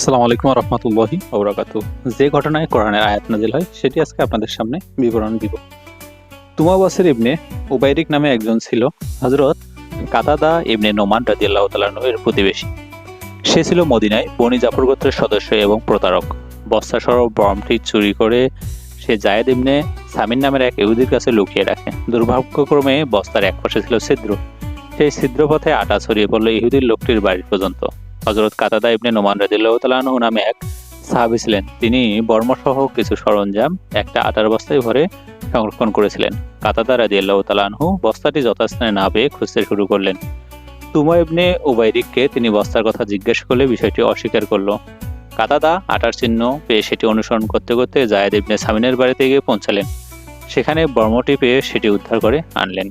আসসালামু আলাইকুম রহমতুল্লাহি ওবরাকাত যে ঘটনায় কোরআনের আয়াত নাজিল হয়, সেটি আজকে আপনাদের সামনে বিবরণ দিব। তুমাবাসের ইবনে উবাইরিক নামে একজন ছিল হজরত কাতাদা ইবনে নোমান রাদিয়াল্লাহু তাআলা এর প্রতিবেশী। সে ছিল মদিনায় বনি জাফর গোত্রের সদস্য এবং প্রতারক। বস্তা সহ বমটি চুরি করে সে জায়েদ ইবনে সামিন নামের এক ইহুদির কাছে লুকিয়ে রাখে। দুর্ভাগ্যক্রমে বস্তার এক পাশে ছিল ছিদ্র। সেই ছিদ্র পথে আটা ছড়িয়ে পড়ল ইহুদির লোকটির বাড়ি পর্যন্ত হজরত কাতাদা ইবনে নোমান রাদিল্লাহ তালাহু নামে এক সাহাবি ছিলেন। তিনি বর্মসহ কিছু সরঞ্জাম একটা আটার বস্তায় ভরে সংরক্ষণ করেছিলেন। কাতাদা রাদিয়াল্লাহ তালাহু বস্তাটি যথাস্থানে না পেয়ে খুঁজতে শুরু করলেন। তুমা ইবনে উবাইরিককে তিনি বস্তার কথা জিজ্ঞেস করলে বিষয়টি অস্বীকার করল। কাতাদা আটার চিহ্ন পেয়ে সেটি অনুসরণ করতে করতে জায়েদ ইবনে সামিনের বাড়িতে গিয়ে পৌঁছালেন। সেখানে বর্মটি পেয়ে সেটি উদ্ধার করে আনলেন।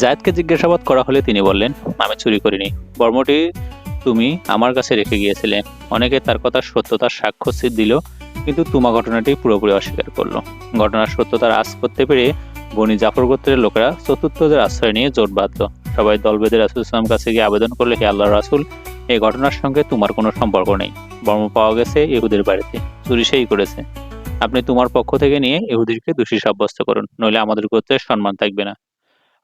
জায়েদকে জিজ্ঞাসাবাদ করা হলে তিনি বললেন, আমি চুরি করিনি। বর্মটি তুমি আমার কাছে রেখে গিয়েছিলে। অনেকে তার কথা সত্যতার সাক্ষ্য দিল, কিন্তু তুমা ঘটনাটি পুরোপুরি অস্বীকার করল। ঘটনার সত্যতার আজ করতে পেরে বনি জাফর গোত্রের লোকেরা চতুর্থদের আশ্রয় নিয়ে জোট বাঁধল। সবাই দল বেঁধে রাসুল ইসলাম কাছে গিয়ে আবেদন করলে, হে আল্লাহ রাসুল, এই ঘটনার সঙ্গে তোমার কোনো সম্পর্ক নেই। বর্ম পাওয়া গেছে ইহুদের বাড়িতে, চুরি সেই করেছে। আপনি তোমার পক্ষ থেকে নিয়ে ইহুদিরকে দোষী সাব্যস্ত করুন, নইলে আমাদের গোত্রের সম্মান থাকবে না।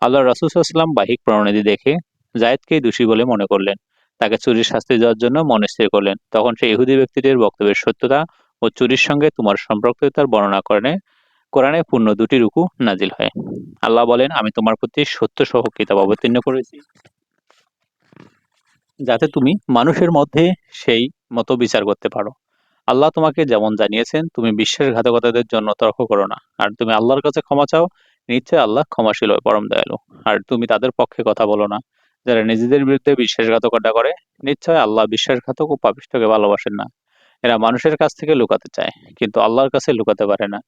আল্লাহ রাসুলাম বাহিক প্রণালী দেখে জায়েদকেই দোষী বলে মনে করলেন। তাকে চুরির শাস্তি দেওয়ার জন্য মনে স্থির করলেন। তখন সেই ইহুদি ব্যক্তিটির বক্তব্যের সত্যতা ও চুরির সঙ্গে তোমার সম্পর্কিতার বর্ণনা করে কোরআনে পূর্ণ দুটি রুকু নাজিল হয়। আল্লাহ বলেন, আমি তোমার প্রতি সত্য সহ কিতাব অবতীর্ণ করেছি, যাতে তুমি মানুষের মধ্যে সেই মতো বিচার করতে পারো। আল্লাহ তোমাকে যেমন জানিয়েছেন, তুমি বিশ্বাসঘাতকতাদের জন্য তর্ক করো না। আর তুমি আল্লাহর কাছে ক্ষমা চাও, নিশ্চয় আল্লাহ ক্ষমাশীল পরম দয়ালু। আর তুমি তাদের পক্ষে কথা বলো না। যারা নিজেদের বিরুদ্ধে বিশ্বাসঘাতকতা করে, নিশ্চয় আল্লাহ বিশ্বাসঘাতক ও পাপিষ্ঠকে ভালোবাসেন না। এরা মানুষের কাছ থেকে লুকাতে চায়, কিন্তু আল্লাহর কাছে লুকাতে পারে না।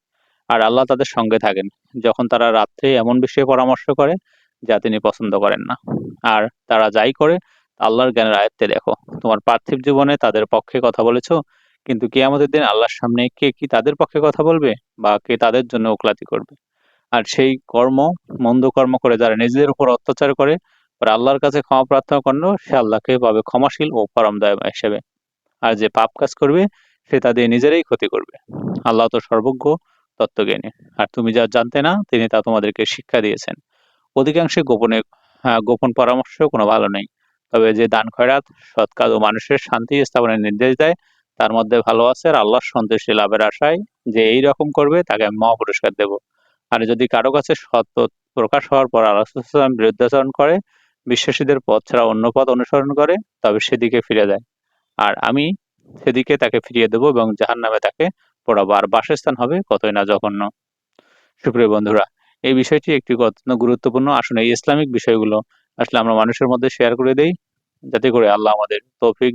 আর আল্লাহ তাদের সঙ্গে থাকেন, যখন তারা রাত্রে এমন বিষয়ে পরামর্শ করে, যা তিনি পছন্দ করেন না। আর তারা যাই করে, আল্লাহর জ্ঞানের আয়ত্তে দেখো, তোমার পার্থিব জীবনে তাদের পক্ষে কথা বলেছ, কিন্তু কে আমাদের দিন আল্লাহর সামনে কে কি তাদের পক্ষে কথা বলবে, বা কে তাদের জন্য ওকলাতি করবে? আর সেই কর্ম, মন্দ কর্ম করে যারা নিজেদের উপর অত্যাচার করে আর আল্লাহর কাছে ক্ষমা প্রার্থনা করল, সে আল্লাহকে পাবে ক্ষমাশীল ও পরম দয়া হিসেবে। আর যে পাপ কাজ করবে, সে তাদের নিজেরাই ক্ষতি করবে। আল্লাহ তো সর্বজ্ঞ তত্ত্বজ্ঞানী। আর তুমি যা জানতে না, তিনি তা তোমাদেরকে শিক্ষা দিয়েছেন। অধিকাংশে গোপনে গোপন পরামর্শ কোনো ভালো নেই। তবে যে দান খয়রাত সৎ কাজ ও মানুষের শান্তি স্থাপনের নির্দেশ দেয়, তার মধ্যে ভালো আছে আর আল্লাহর সন্তুষ্টি লাভের আশায় যে এই রকম করবে, তাকে আমি মহা পুরস্কার দেব। আর যদি কারও কাছে সত্য প্রকাশ হওয়ার পর আল্লাহ বিরুদ্ধাচরণ করে বিশ্বাসীদের পথ ছাড়া অন্য পথ অনুসরণ করে, তবে সেদিকে ফিরে যায় আর আমি সেদিকে তাকে ফিরিয়ে দেবো এবং জাহান নামে তাকে পড়াবো। আর বাসস্থান হবে কতই না জঘন্য। সুপ্রিয় বন্ধুরা, এই বিষয়টি একটি অত্যন্ত গুরুত্বপূর্ণ। আসলে ইসলামিক বিষয়গুলো আসলে আমরা মানুষের মধ্যে শেয়ার করে দেই, যাতে করে আল্লাহ আমাদের তৌফিক